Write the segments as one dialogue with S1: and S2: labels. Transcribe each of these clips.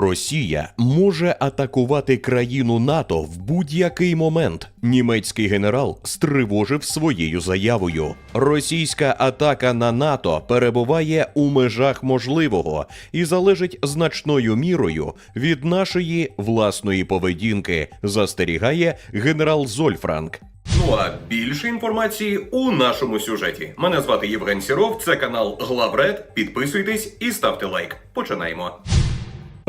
S1: Росія може атакувати країну НАТО в будь-який момент. Німецький генерал стривожив своєю заявою. Російська атака на НАТО перебуває у межах можливого і залежить значною мірою від нашої власної поведінки, застерігає генерал Зольфранк.
S2: Ну а більше інформації у нашому сюжеті. Мене звати Євген Сіров, це канал Главред. Підписуйтесь і ставте лайк. Починаємо.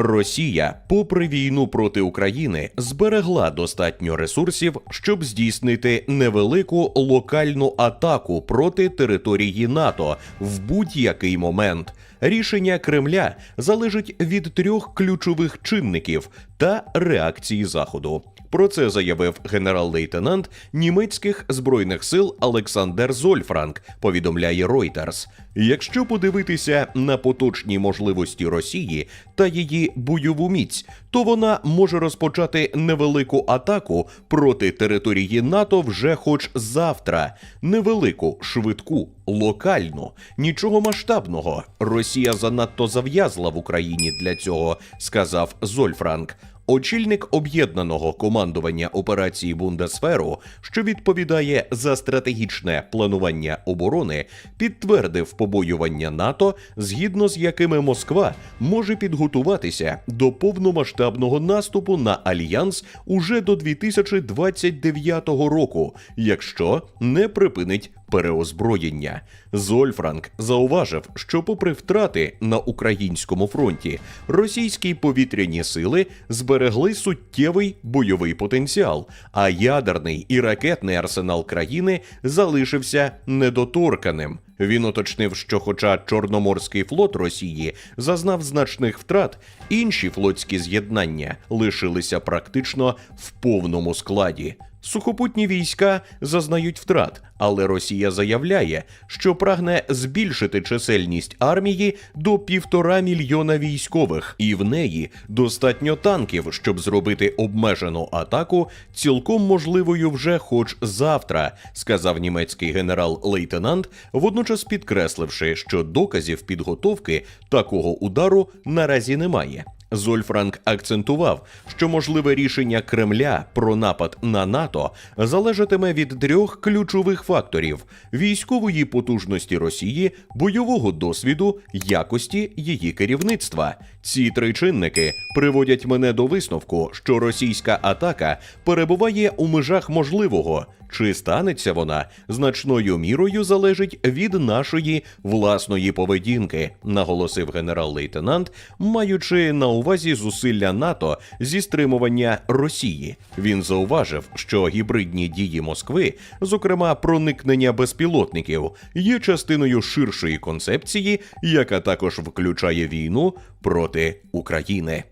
S1: Росія, попри війну проти України, зберегла достатньо ресурсів, щоб здійснити невелику локальну атаку проти території НАТО в будь-який момент. Рішення Кремля залежить від трьох ключових чинників та реакції Заходу. Про це заявив генерал-лейтенант німецьких збройних сил Олександр Зольфранк. Повідомляє Reuters. Якщо подивитися на поточні можливості Росії та її бойову міць, то вона може розпочати невелику атаку проти території НАТО вже хоч завтра. Невелику, швидку, локальну, нічого масштабного. Росія занадто зав'язла в Україні для цього, сказав Зольфранк. Очільник об'єднаного командування операції Бундесферу, що відповідає за стратегічне планування оборони, підтвердив побоювання НАТО, згідно з якими Москва може підготуватися до повномасштабного наступу на альянс уже до 2029 року, якщо не припинить переозброєння. Зольфранк зауважив, що, попри втрати на українському фронті, російські повітряні сили зберегли суттєвий бойовий потенціал, а ядерний і ракетний арсенал країни залишився недоторканим. Він уточнив, що, хоча Чорноморський флот Росії зазнав значних втрат, інші флотські з'єднання лишилися практично в повному складі. Сухопутні війська зазнають втрат, але Росія заявляє, що прагне збільшити чисельність армії до півтора мільйона військових, і в неї достатньо танків, щоб зробити обмежену атаку, цілком можливою вже хоч завтра, сказав німецький генерал-лейтенант, водночас підкресливши, що доказів підготовки такого удару наразі немає. Зольфранк акцентував, що можливе рішення Кремля про напад на НАТО залежатиме від трьох ключових факторів: військової потужності Росії, бойового досвіду, якості її керівництва. Ці три чинники приводять мене до висновку, що російська атака перебуває у межах можливого. Чи станеться вона значною мірою залежить від нашої власної поведінки, наголосив генерал-лейтенант, маючи на увазі зусилля НАТО зі стримування Росії. Він зауважив, що гібридні дії Москви, зокрема проникнення безпілотників, є частиною ширшої концепції, яка також включає війну проти України.